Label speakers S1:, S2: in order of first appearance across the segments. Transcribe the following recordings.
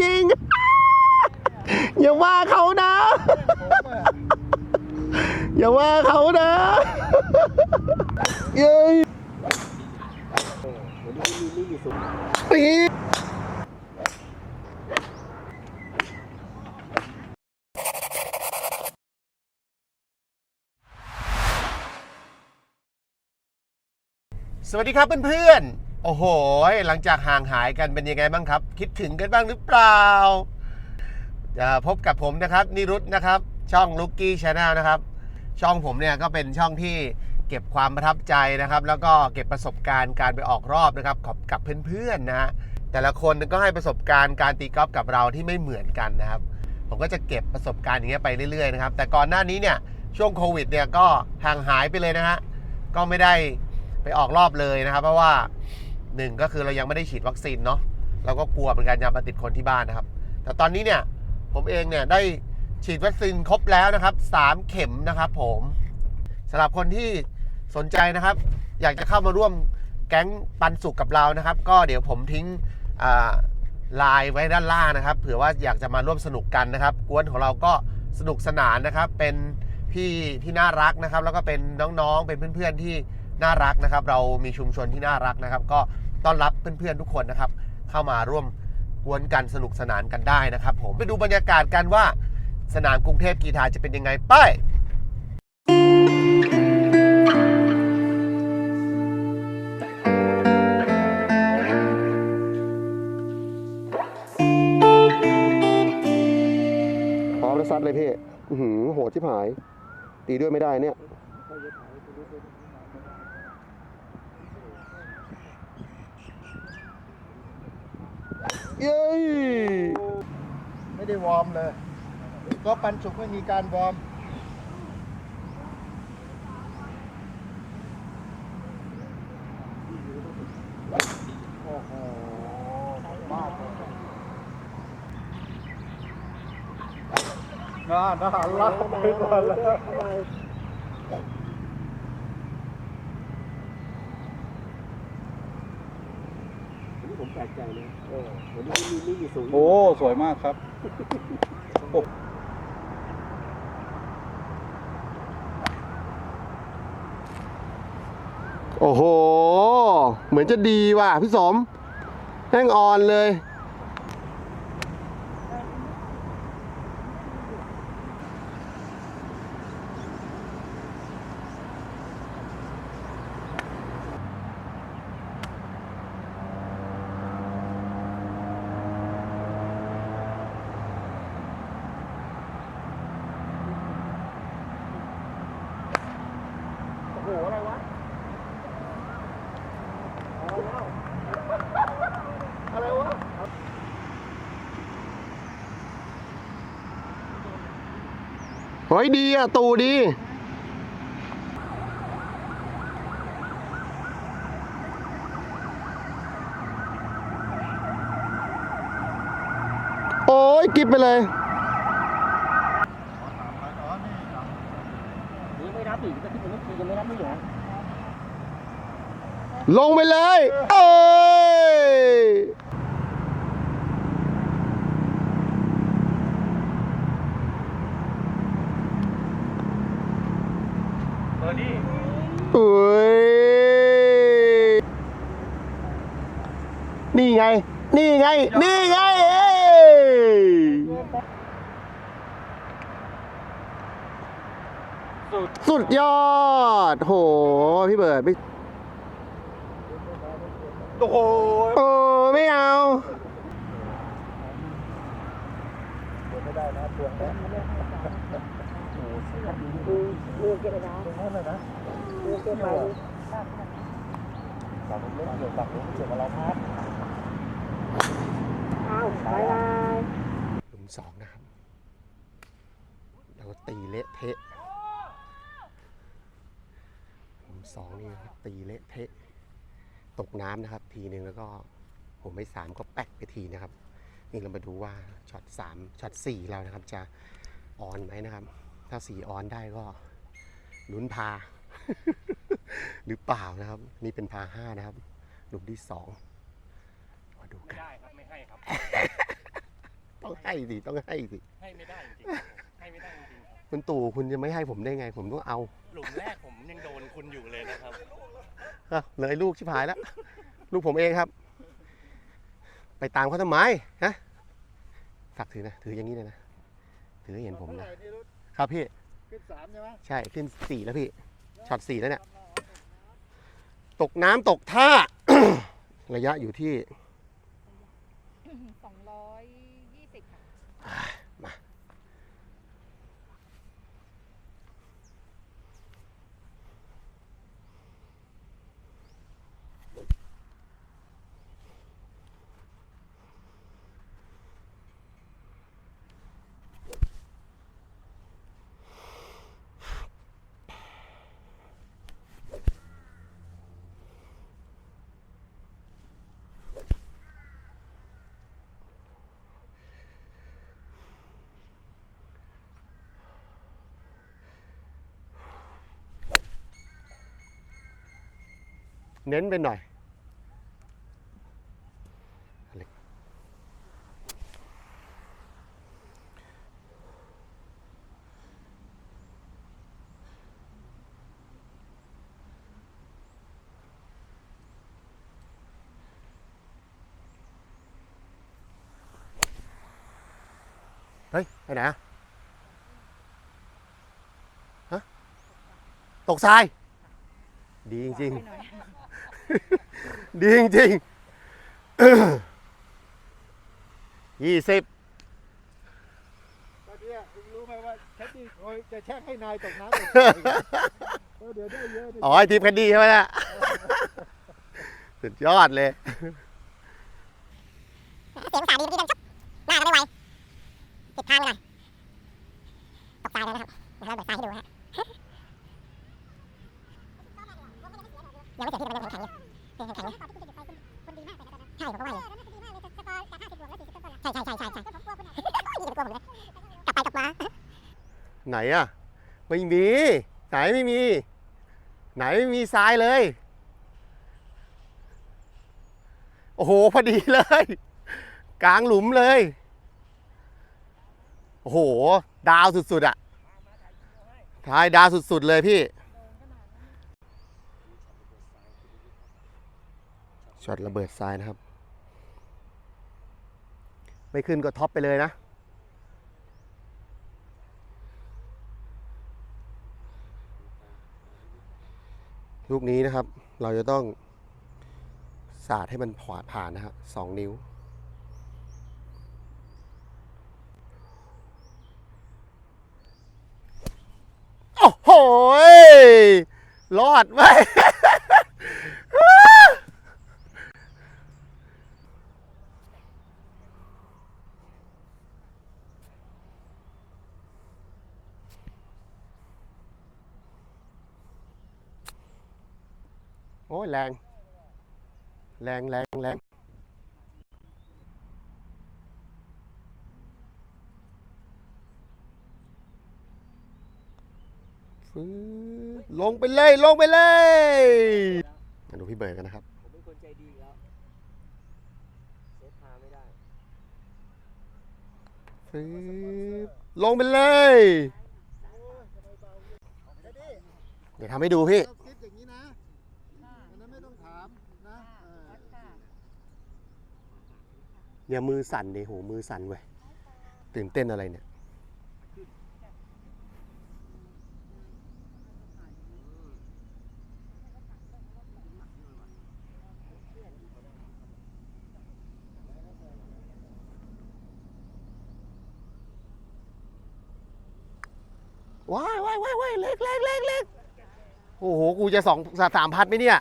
S1: จริง อย่าว่าเขานะ อย่าว่าเขานะเย้ยปีสวัสดีครับเพื่อนๆ โอ้โห หลังจากห่างหายกันเป็นยังไงบ้างครับ คิดถึงกันบ้างหรือเปล่าจะพบกับผมนะครับ นิรุตนะครับ ช่องลุกกี้ชาแนลนะครับ ช่องผมเนี่ยก็เป็นช่องที่เก็บความประทับใจนะครับ แล้วก็เก็บประสบการณ์การไปออกรอบนะครับกับกับเพื่อนๆนะฮะ แต่ละคนก็ให้ประสบการณ์การตีกอล์ฟกับเราที่ไม่เหมือนกันนะครับ ผมก็จะเก็บประสบการณ์อย่างเงี้ยไปเรื่อยๆนะครับ แต่ก่อนหน้านี้เนี่ยช่วงโควิดเนี่ยก็ห่างหายไปเลยนะฮะ ก็ไม่ได้ไปออกรอบเลยนะครับ เพราะว่า หนึ่งก็คือเรายังไม่ได้ฉีดวัคซีนเนาะเราก็กลัวเหมือนกันจะมาติดคนที่บ้านนะครับ แต่ตอนนี้เนี่ยผมเองเนี่ยได้ฉีดวัคซีนครบแล้วนะครับสามเข็มนะครับผมสำหรับคนที่สนใจนะครับ อยากจะเข้ามาร่วมแก๊งปันสุขกับเรานะครับ ก็เดี๋ยวผมทิ้งไลน์ไว้ด้านล่างนะครับเผื่อว่าอยากจะมาร่วมสนุกกันนะครับ กวนของเราก็สนุกสนานนะครับ เป็นพี่ที่น่ารักนะครับ แล้วก็เป็นน้องๆเป็นเพื่อนๆที่น่ารักนะครับ เรามีชุมชนที่น่ารักนะครับ ก็ ต้อนรับเพื่อนๆทุกคนนะครับ เข้ามาร่วมกวนกันสนุกสนานกันได้นะครับ ผมไปดูบรรยากาศกันว่า สนามกรุงเทพกีฬาจะเป็นยังไงไปพร้อมแล้วซัดเลยพี่ อือหือโหดชิบหาย ตีด้วยไม่ได้เนี่ยเย้ ย
S2: ไม่ได้วอร์มเลย ก็ปันสุกไม่มีการวอร์มโอ้โหมากเลยน่าน่ารักไปก่อนแล้ว
S1: ผม แปลกใจเลยเออวันนี้มีมีมีสูง
S2: โอ้ สวยมากครับ
S1: โอ้โห เหมือนจะดีว่ะพี่สมแห้งออนเลย
S2: โอ้โห อะไรวะ อะไรวะ
S1: เฮ้ยดีอะ ตูดีโอ้ยกิบไปเลย
S3: นี่ไม่รับอีกก็ที่ผมไม่คุยกันไม่รับไม่เหรอ
S1: ลงไปเลย เอ้ย
S2: เออนี่
S1: เอ้ย นี่ ไง นี่ไง นี่ไงเอ้ย
S2: สุด
S1: สุดยอด โห พี่เบิร์ดไม่
S2: โอ้โห
S1: โอ้ไม่เอา
S2: เดี๋ยวไม่ได้นะทวงนะโอ้โหสุดยอดดี
S3: ลูกเก็บไปนะ
S2: ตรงนั้นเลยนะ
S3: ลูกเก็บไป
S2: ฝากผมเล่นเกี่ยวกับผมเกี่ยวกับเราครับ
S3: อ้าวบายบาย
S1: หลุมสองนะครับเราตีเละเทะหลุมสองนี่นะครับตีเละเทะ ตกน้ำนะครับ ทีหนึ่งแล้วก็ผมไม่สามก็แป๊กไปทีนะครับ นี่เรามาดูว่าช็อตสามช็อตสี่เรานะครับ จะออนไหมนะครับ ถ้าสี่ออนได้ก็ลุ้นพา หรือเปล่านะครับ นี่เป็นพาห้านะครับ หลุมที่สอง มาดูกัน
S2: ได้ครับไม่ให้ครับ
S1: ต้องให้สิต้องให้สิ
S4: ให้ไม่ได้จริงๆครับผมให้ไม่ได้จริงๆครับ
S1: คุณตู่คุณจะไม่ให้ผมได้ไง ผมต้องเอา
S4: หลุมแรกผมยังโดนคุณอยู่เลยนะครับ
S1: อะเลยลูกชิบหายแล้ว ลูกผมเองครับ ไปตามเขาทำไมฮะฝากถือนะถืออย่างนี้เลยนะถือให้เห็นผม
S2: เท่าไห
S1: นะ
S2: ร่นี่รุด
S1: ครับพี่
S2: ขึ้นสามใช่ไหม
S1: ใช่ขึ้นสี่แล้วพี่ช็อตสี่แล้วเนี่ย ตกน้ำตกท่า ระยะอยู่ที่
S5: สองร้อยยี่สิบค่ะ
S1: เน้นไปหน่อย เฮ้ย ไปไหนอะฮะ ตกทรา ยดีจริง
S5: ไปหน่อย
S1: ๆ ดีจริงๆยี่สิบ
S2: ตอนเนี้ยคุณรู้ไหมว่าแคดดี้คอยจะแช่งให้นายตกน้ำตกเออเดี๋ยวได้เยอะดิ
S1: อ๋อไอทีมแคนดี้ใช่ไหมล่ะสุดยอดเลย
S6: เสียงสาดีเมื่อกี้ดังชุบหน้าก็ไม่ไหวติดทางไปหน่อยตกใจแล้วนะครับเดี๋ยวเราเบิดทรายให้ดูฮะยังไม่เสร็จที่มันยังแข็งๆอยู่ยังแข็งๆอยู่ ใช่ผมก็ว่าอยู่ใช่ใช่ใช่ใช่ใช่ผมกลัวคุณเนี่ยนี่จะกลัวผมเลยกลับไปกลับมา
S1: ไหนอะไม่มีไหนไม่มี ไหนไม่มีทรายเลย โอ้โหพอดีเลย กลางหลุมเลย โอ้โห ดาวสุดๆอะทายดาวสุดๆเลยพี่ ช็อตระเบิดทรายนะครับ ไม่ขึ้นก็ท็อปไปเลยนะลูกนี้นะครับ เราจะต้องสาดให้มันผ่าผ่านนะฮะสองนิ้ว โอ้โหรอดไว้ย โอ้ย แรง แรงแรงแรงฟื้ดลงไปเลยลงไปเลยมาดูพี่เบิร์ดกันนะครับ
S3: ผมเป็นคนใจดีแล้วเซฟพาไม่ได้
S1: ฟื้ดลงไปเลย เดี๋ยวทำให้ดูพี่
S2: ต้องคิดอย่างนี้นะอันนั้นไม่ต้องถามนะเออ
S5: ค่ะ
S1: อย่ามือสั่นเดิโหมือสั่นเว้ยตื่นเต้นอะไรเนี่ยว้ายว้ายว้ายว้ายเล็กเล็กเล็กเล็กโอ้โห กูจะสองสามพัดไหมเนี่ย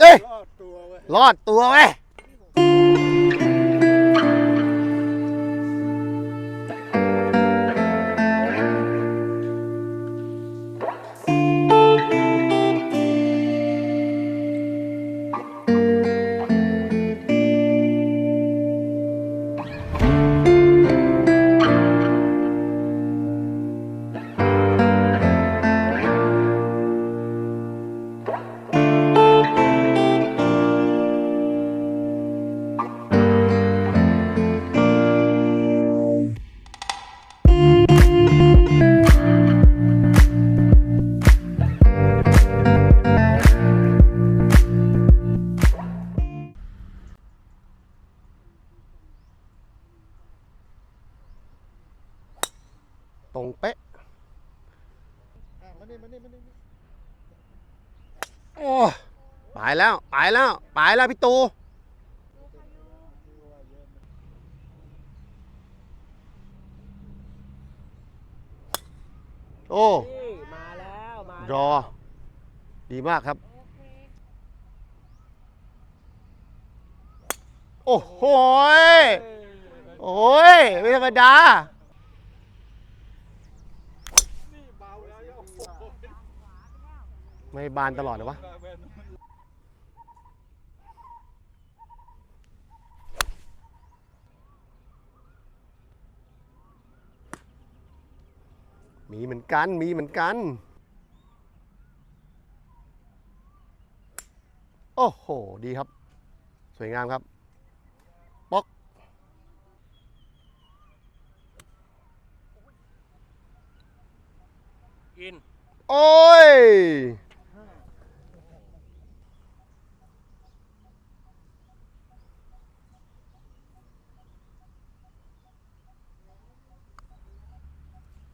S1: เอ้ย
S2: รอดตัวเว้ย
S1: รอดตัวเว้ย
S2: นี่มานี่มานี่มานี่
S1: โอ้ไปแล้วไปแล้วไปแล้วพี่ตูโอ้
S3: นี่มาแล้วมาร
S1: อ ดีมากครับ
S5: โอเค
S1: โอ้โหยโอ้ยไม่ธรรมดา
S2: นี่เบาแล้วโอ้โห
S1: ไม่บานตลอดเหรอวะ มีเหมือนกัน มีเหมือนกัน โอ้โห ดีครับ สวยงามครับ ป๊อก
S4: อิน
S1: โอ้ย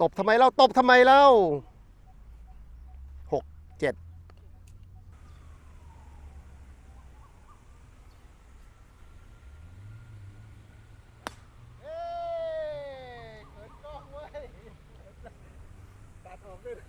S1: ตบทำไมเล่าตบทำไมเล่าหกเจ็ด
S2: เอ้ยเขินกล้องเว้ยตัดออกด้วยนะ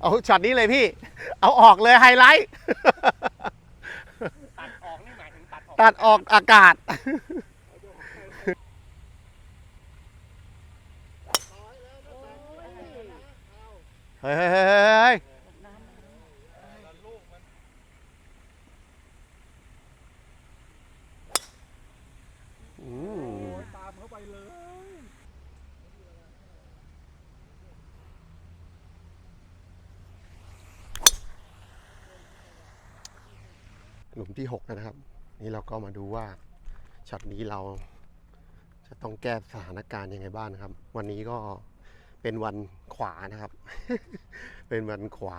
S1: เอาช็อตนี้เลยพี่ เอาออกเลยไฮไลท์
S4: ตัดออกนี่หมายถึงตัดออก
S1: ตัดออกอากาศ
S2: ร้อยแล้วนะตัดไปแล้วนะเอา
S1: เฮ้ยเฮ้ยเฮ้ยเฮ้ย
S2: ตามเข้าไปเลย
S1: หลุมที่ 6 นะครับ นี่เราก็มาดูว่าช็อตนี้เราจะต้องแก้สถานการณ์ยังไงบ้างนะครับ วันนี้ก็เป็นวันขวานะครับ เป็นวันขวา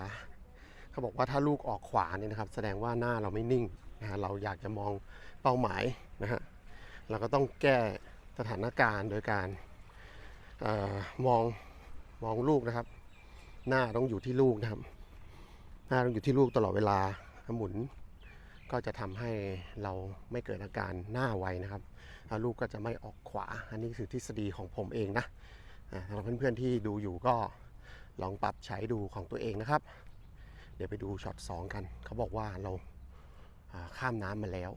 S1: เขาบอกว่าถ้าลูกออกขวาเนี่ยนะครับ แสดงว่าหน้าเราไม่นิ่งนะฮะเราอยากจะมองเป้าหมายนะฮะเราก็ต้องแก้สถานการณ์โดยการออมองมองลูกนะครับ หน้าต้องอยู่ที่ลูกนะครับ หน้าต้องอยู่ที่ลูกตลอดเวลาหมุนก็จะทำให้เราไม่เกิดอาการหน้าไวนะครับลูกก็จะไม่ออกขวา อันนี้คือทฤษฎีของผมเองนะสำหรับเพื่อนๆที่ดูอยู่ก็ ลองปรับใช้ดูของตัวเองนะครับ เดี๋ยวไปดูช็อต2กัน เขาบอกว่าเราอ่าข้ามน้ำมาแล้ว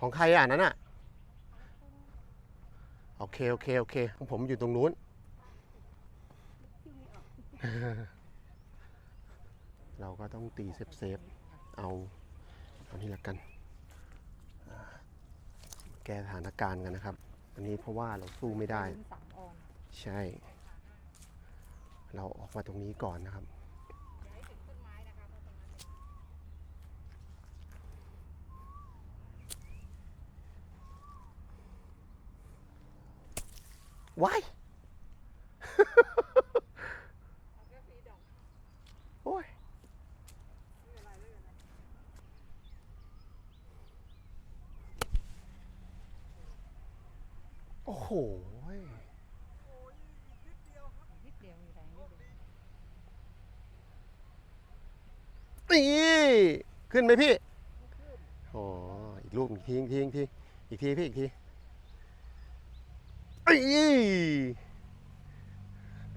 S1: ของใครอะนั้นอะโอเค โอเค โอเคของผมอยู่ตรงนู้น เราก็ต้องตีเซฟเซฟๆเอาเอานี่ละกันอ่าแก้สถานการณ์กันนะครับ อันนี้เพราะว่าเราสู้ไม่ได้
S5: ลุ้นสามออน
S1: ใช่ เราออกมาตรงนี้ก่อนนะครับว้ายโอ้ยโอ้โห
S5: นิดเดียวมีแรงนิดเดียว
S1: นี่ ขึ้นไหมพี่อ๋ออีกลูกอีกทีอีกทีอีกทีอีกทีพี่อีกทีอี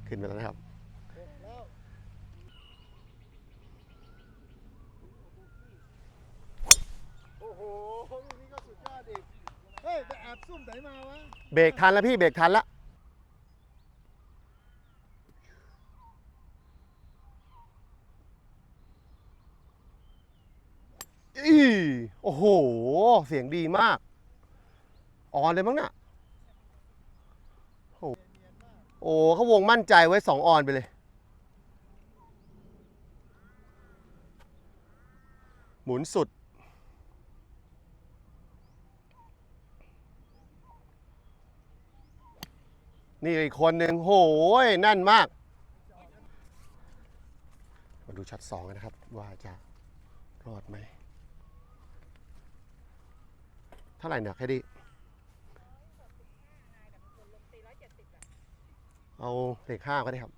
S1: ขึ้นไปแล้วนะครับ
S2: แล้วโอ้โหลูกนี้ก็สุดยอดอีกเฮ้ยไปแอบซุ่มไหนมาวะ
S1: เบรกทันแล้วพี่เบรกทันแล้วอี โอ้โห เสียงดีมาก ออนเลยมั้งน่ะโอ้โอ้เขาวงมั่นใจไว้สองออนไปเลย หมุนสุด นี่อีกคนหนึ่งโหยแน่นมาก มาดูช็อตสองกันนะครับ ว่าจะรอดไหม เท่าไหร่เนี่ยแค่ดี
S5: นายแต่เป็นคนลงตีร้อยเจ็ดสิบอะ
S1: เอาเลขห้าก็ได้ครับ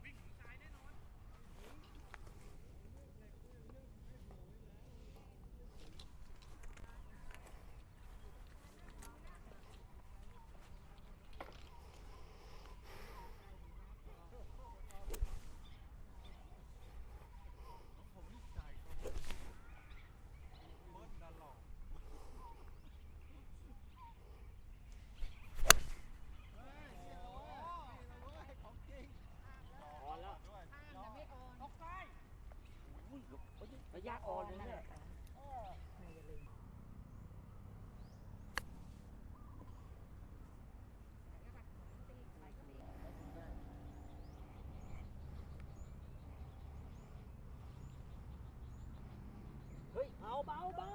S3: ระยะอ่อนเลยเนี่ยเฮ้ยเอาเบาเบา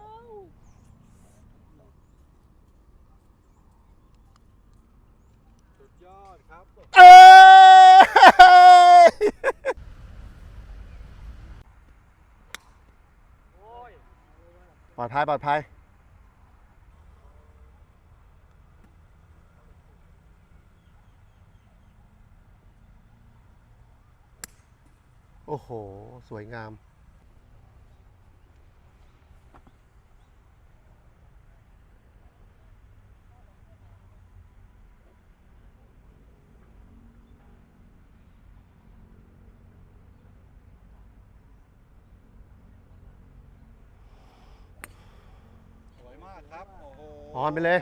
S2: สุดยอดครับ
S1: เอ้ย
S3: โอ้ย
S1: ปลอดภัยปลอดภัยโอ้โห สวยงาม
S2: สวยมากครับ โอ้โห
S1: ออนไปเลย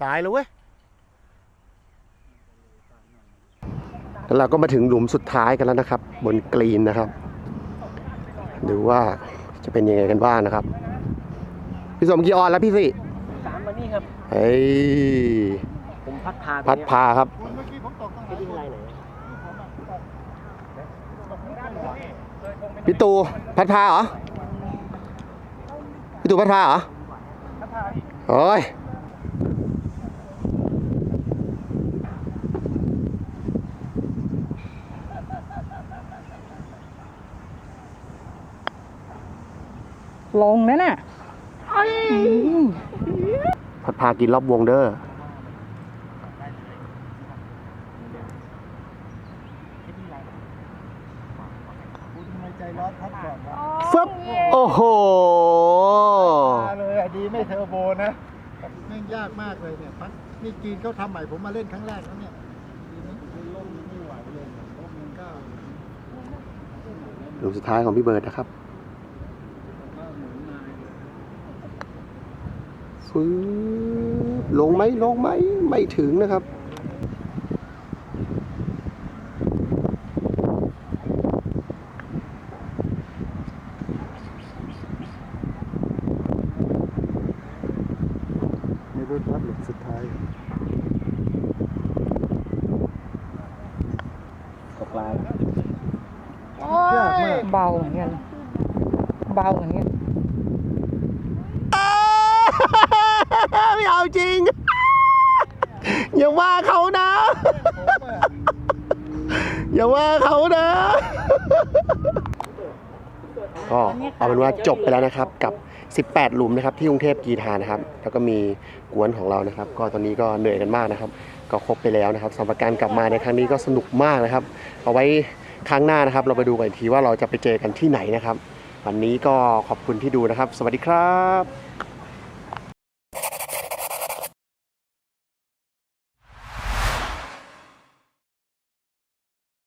S1: สายแล้วเว้ยแล้วเราก็มาถึงหลุมสุดท้ายกันแล้วนะครับ บนกรีนนะครับ ดูว่าจะเป็นยังไงกันบ้างนะครับ พี่สมกี่ออนแล้วพี่สิ
S3: สามมานี่ครับ
S1: เฮ้ย
S3: ผม พัดพาไป
S1: พัดพาครับ
S2: คุณเมื่อกี้ผมตกตรงไหน
S3: ไปดิ้งไรไหน
S1: พี่ตูพัดพาเหรอพี่ตูพัดพาเหรอโอ้ย
S5: ลงนั่นน่ะ
S1: พัดพากินรอบวงเด้อ
S2: คุณทำไมใจร้อนพัดก่อนวะ
S1: ฟึบ โอ้โห
S2: มาเลยอะดีไม่เทอร์โบนะแม่งยากมากเลยเนี่ยพัด นี่จีนเขาทำใหม่ผมมาเล่นครั้งแรกแล้วเนี่ยทีนี้คือล่มไม่ไหวเลยล่มมันก้าว
S1: หลุมสุดท้ายของพี่เบิร์ดนะครับ
S2: ก้าวหมุนนาย
S1: ฟื้บลงไหมลงไหมไม่ถึงนะครับ
S2: ไม่รู้พัดหลุมสุดท้าย
S3: ตกลาย
S2: ยากมาก
S5: เบาเหมือนกัน เบาเหมือนกัน
S1: ไม่เอาจริง อย่า ว่าเขานะ อย่าว่าเขานะ ก็เอาเป็นว่าจบไปแล้วนะครับกับ 18 หลุมนะครับที่กรุงเทพกีฬานะครับ แล้วก็มีกวนของเรานะครับ ก็ตอนนี้ก็เหนื่อยกันมากนะครับ ก็ครบไปแล้วนะครับสำหรับการกลับมาในครั้งนี้ก็สนุกมากนะครับ เอาไว้ครั้งหน้านะครับ เราไปดูกันอีกทีว่าเราจะไปเจอกันที่ไหนนะครับ วันนี้ก็ขอบคุณที่ดูนะครับ สวัสดีครับ